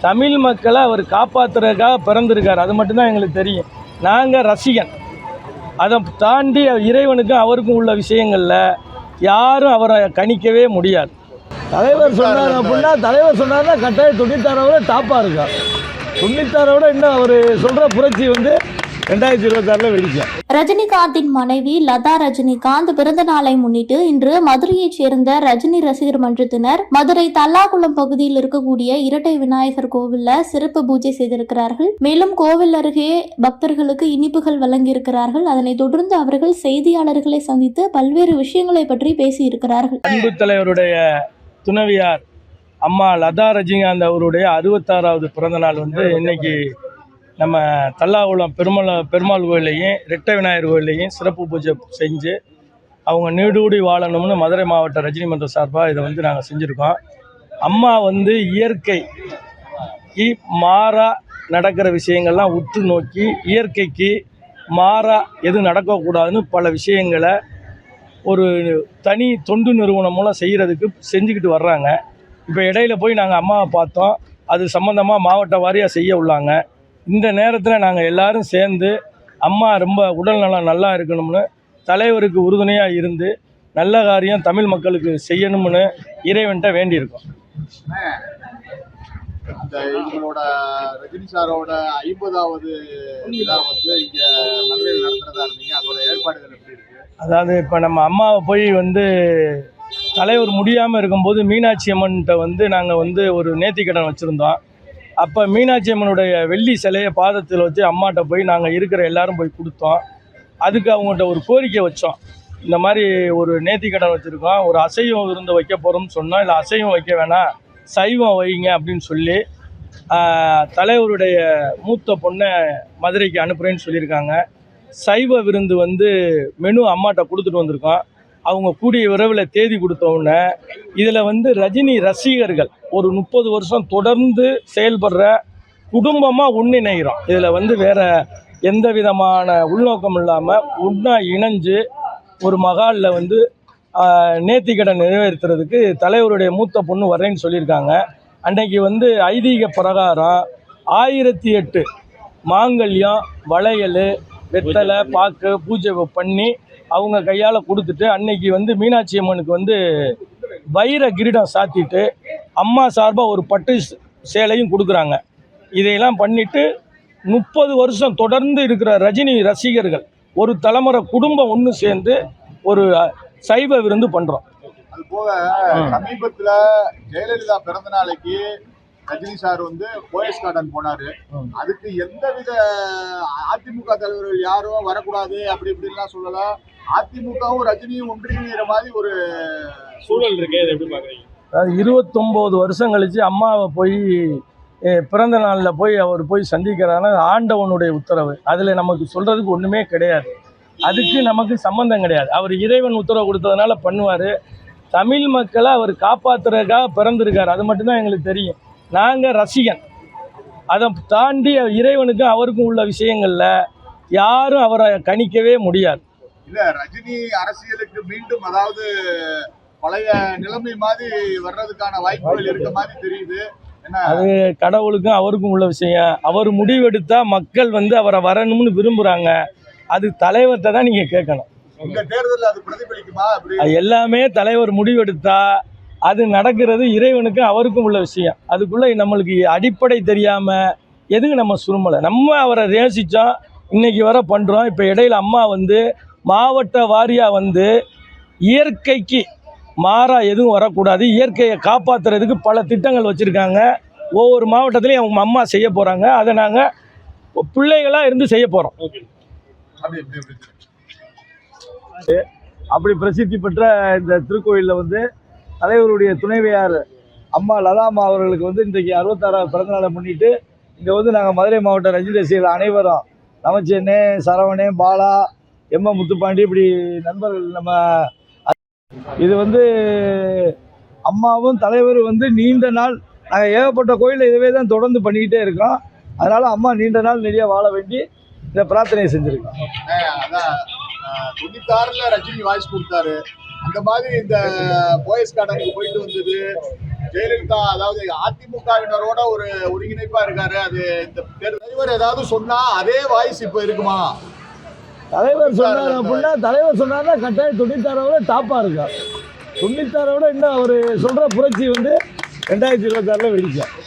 தமிழ் மக்களை அவர் காப்பாற்றுறதுக்காக பிறந்திருக்கார். அது மட்டும்தான் எங்களுக்கு தெரியும். நாங்கள் ரசிகன். அதை தாண்டி இறைவனுக்கும் அவருக்கும் உள்ள விஷயங்களில் யாரும் அவரை கணிக்கவே முடியாது. தலைவர் சொன்னார் அப்படின்னா தலைவர் சொன்னார்னா கட்டாயம் தொண்ணூத்தாறை விட டாப்பாக இருக்கார். தொண்ணூத்தாறை விட இன்னும் அவர் சொல்கிற புரட்சி வந்து ரெண்டாயிரத்தி இருபத்தாறில் வெடிக்கும் ரஜினிகாந்தின் மனைவி லதா ரஜினிகாந்த் பிறந்த நாளை முன்னிட்டு இன்று மதுரையைச் சேர்ந்த ரஜினி ரசிகர் மன்றத்தினர் மதுரை தல்லாகுளம் பகுதியில் இருக்கக்கூடிய இரட்டை விநாயகர் கோவில்ல சிறப்பு பூஜை செய்திருக்கிறார்கள். மேலும் கோவில் அருகே பக்தர்களுக்கு இனிப்புகள் வழங்கியிருக்கிறார்கள். அதனைத் தொடர்ந்து அவர்கள் செய்தியாளர்களை சந்தித்து பல்வேறு விஷயங்களை பற்றி பேசியிருக்கிறார்கள். அன்பு தலைவருடைய துணைவியார் அம்மா லதா ரஜினிகாந்த் அவருடைய அறுபத்தாறாவது பிறந்த நாள் வந்து இன்னைக்கு நம்ம தல்லாகுளம் பெருமாள் பெருமாள் கோயிலையும் ரெட்டை விநாயகர் கோயிலையும் சிறப்பு பூஜை செஞ்சு அவங்க நீடூடி வாழணும்னு மதுரை மாவட்ட ரஜினி மன்ற சார்பாக இதை வந்து நாங்கள் செஞ்சுருக்கோம். அம்மா வந்து இயற்கை மாறாக நடக்கிற விஷயங்கள்லாம் உற்று நோக்கி இயற்கைக்கு மாறாக எதுவும் நடக்கக்கூடாதுன்னு பல விஷயங்களை ஒரு தனி தொண்டு நிறுவனம் மூலம் செய்கிறதுக்கு செஞ்சுக்கிட்டு வர்றாங்க. இப்போ இடையில போய் நாங்கள் அம்மாவை பார்த்தோம். அது சம்மந்தமாக மாவட்ட வாரியாக செய்ய உள்ளாங்க. இந்த நேரத்தில் நாங்கள் எல்லாரும் சேர்ந்து அம்மா ரொம்ப உடல் நலம் நல்லா இருக்கணும்னு தலைவருக்கு உறுதுணையாக இருந்து நல்ல காரியம் தமிழ் மக்களுக்கு செய்யணும்னு இறைவன்கிட்ட வேண்டியிருக்கோம். இந்த இவங்களோட ரஜினி சாரோட ஐம்பதாவது விழா வந்து இங்க மதுரையில் நடத்துறதா இருந்தீங்க. அதோட ஏற்பாடுகள் எப்படி இருக்கு? அதாவது இப்போ நம்ம அம்மாவை போய் வந்து தலைவர் முடியாமல் இருக்கும்போது மீனாட்சி அம்மன்கிட்ட வந்து நாங்கள் வந்து ஒரு நேர்த்திக்கடன் வச்சுருந்தோம். அப்போ மீனாட்சி அம்மனுடைய வெள்ளி சிலையை பாதத்தில் வச்சு அம்மாட்ட போய் நாங்கள் இருக்கிற எல்லாரும் போய் கொடுத்தோம். அதுக்கு அவங்கள்ட்ட ஒரு கோரிக்கை வச்சோம். இந்த மாதிரி ஒரு நேர்த்திக்கடன் வச்சுருக்கோம். ஒரு அசைவம் விருந்து வைக்க போகிறோம்னு சொன்னோம். இல்லை அசைவம் வைக்க வேணாம். சைவம் வைங்க அப்படின்னு சொல்லி தலைவருடைய மூத்த பொண்ணை மதுரைக்கு அனுப்புகிறேன்னு சொல்லியிருக்காங்க. சைவ விருந்து வந்து மெனு அம்மாட்ட கொடுத்துட்டு வந்திருக்கோம். அவங்க கூடிய விரைவில் தேதி கொடுத்த இதில் வந்து ரஜினி ரசிகர்கள் ஒரு முப்பது வருஷம் தொடர்ந்து செயல்படுற குடும்பமாக ஒன்றிணைகிறோம். இதில் வந்து வேற எந்த விதமான உள்நோக்கம் இல்லாமல் ஒன்றா இணைஞ்சு ஒரு மகாலில் வந்து நேர்த்திக்கடன் நிறைவேற்றுறதுக்கு தலைவருடைய மூத்த பொண்ணு வரேன்னு சொல்லியிருக்காங்க. அன்னைக்கு வந்து ஐதீக பிரகாரம் ஆயிரத்தி எட்டு மாங்கல்யம் வளையல் வெத்தலை பாக்கு பூஜை பண்ணி அவங்க கையால் கொடுத்துட்டு அன்னைக்கு வந்து மீனாட்சி அம்மனுக்கு வந்து வைர கிரீடம் சாத்திட்டு அம்மா சார்பாக ஒரு பட்டு சேலையும் கொடுக்குறாங்க. இதையெல்லாம் பண்ணிட்டு முப்பது வருஷம் தொடர்ந்து இருக்கிற ரஜினி ரசிகர்கள் ஒரு தலைமுறை குடும்பம் ஒன்று சேர்ந்து ஒரு சைவ விருந்து பண்ணுறோம் அது போக சமீபத்துல ஜெயலலிதா பிறந்த நாளைக்கு ரஜினி சார் வந்து போயஸ் கார்டன் போனாரு. அதுக்கு எந்தவித அதிமுக தலைவர்கள் யாரும் வரக்கூடாது அப்படி இப்படின்லாம் சொல்லல. அதிமுகவும் ரஜினியும் ஒன்றிணைகிற மாதிரி ஒரு சூழல் இருக்கே எப்படி பார்க்குறீங்க? அதாவது இருபத்தொம்போது வருஷம் கழித்து அம்மாவை போய் பிறந்த நாளில் போய் அவர் போய் சந்திக்கிறாருன்னா ஆண்டவனுடைய உத்தரவு. அதில் நமக்கு சொல்கிறதுக்கு ஒன்றுமே கிடையாது. அதுக்கு நமக்கு சம்மந்தம் கிடையாது. அவர் இறைவன் உத்தரவு கொடுத்ததுனால பண்ணுவார். தமிழ் மக்களை அவர் காப்பாற்றுறதுக்காக பிறந்திருக்கார். அது மட்டும்தான் எங்களுக்கு தெரியும். நாங்கள் ரசிகன். அதை தாண்டி இறைவனுக்கும் அவருக்கும் உள்ள விஷயங்களில் யாரும் அவரை கணிக்கவே முடியாது. இல்ல ரஜினி அரசியலுக்கு மீண்டும் அதாவது பழைய நிலைமை மாதிரி வர்றதுக்கான வாய்ப்புகள் இருக்க மாதிரி தெரியுது. அது கடவுளுக்கும் அவருக்கும் உள்ள விஷயம். அவர் முடிவெடுத்தா மக்கள் வந்து அவரை வரணும்னு விரும்புகிறாங்க அது தலைவர்கிட்ட தான் நீங்கள் கேட்கணும். எல்லாமே தலைவர் முடிவெடுத்தா அது நடக்கிறது இறைவனுக்கும் அவருக்கும் உள்ள விஷயம். அதுக்குள்ளே நம்மளுக்கு அடிப்படை தெரியாமல் எதுக்கு நம்ம சுருமலை நம்ம அவரை நேசித்தோம் இன்னைக்கு வர பண்ணுறோம் இப்போ இடையில அம்மா வந்து மாவட்ட வாரியாக வந்து இயற்கைக்கு மாறா எதுவும் வரக்கூடாது. இயற்கையை காப்பாற்றுறதுக்கு பல திட்டங்கள் வச்சுருக்காங்க. ஒவ்வொரு மாவட்டத்துலேயும் அவங்க அம்மா செய்ய போகிறாங்க அதை நாங்கள் பிள்ளைகளாக இருந்து செய்ய போகிறோம் அப்படி பிரசித்தி பெற்ற இந்த திருக்கோயிலில் வந்து தலைவருடைய துணைவியார் அம்மா லதாமா அவர்களுக்கு வந்து இன்றைக்கு அறுபத்தாறாவது பிறந்தநாளை முன்னிட்டு இங்கே வந்து நாங்கள் மதுரை மாவட்ட ரஞ்சித் ரசிகர்கள் அனைவரும் நமச்சென்னே சரவணே பாலா எம் முத்துப்பாண்டி இப்படி நண்பர்கள் நம்ம இது வந்து அம்மாவும் தலைவரும் வந்து நீண்ட நாள் நாங்கள் ஏகப்பட்ட கோயிலில் இதுவே தான் தொடர்ந்து பண்ணிக்கிட்டே இருக்கோம். அதனால் அம்மா நீண்ட நாள் நிறைய வாழ வேண்டி இந்த பிரார்த்தனையை செஞ்சுருக்கோம். அதான். தொண்ணூத்தாறுல ரஜினி வாய்ஸ் கொடுத்தாரு. அந்த மாதிரி இந்த போயஸ் கார்டனுக்கு போயிட்டு வந்தது. ஜெயலலிதா அதாவது அதிமுகவினரோட ஒரு ஒருங்கிணைப்பா இருக்காரு. அது இந்த தலைவர் ஏதாவது சொன்னா அதே வாய்ஸ் இப்ப இருக்குமா? தலைவர் சொன்னார் அப்படின்னா தலைவர் சொன்னார்னா கட்டாயம் தொண்ணூத்தாறோட டாப்பாக இருக்கா தொண்ணூத்தாறோட இன்னும் அவர் சொல்கிற புரட்சி வந்து ரெண்டாயிரத்தி இருபத்தாறில் வெடிக்கும்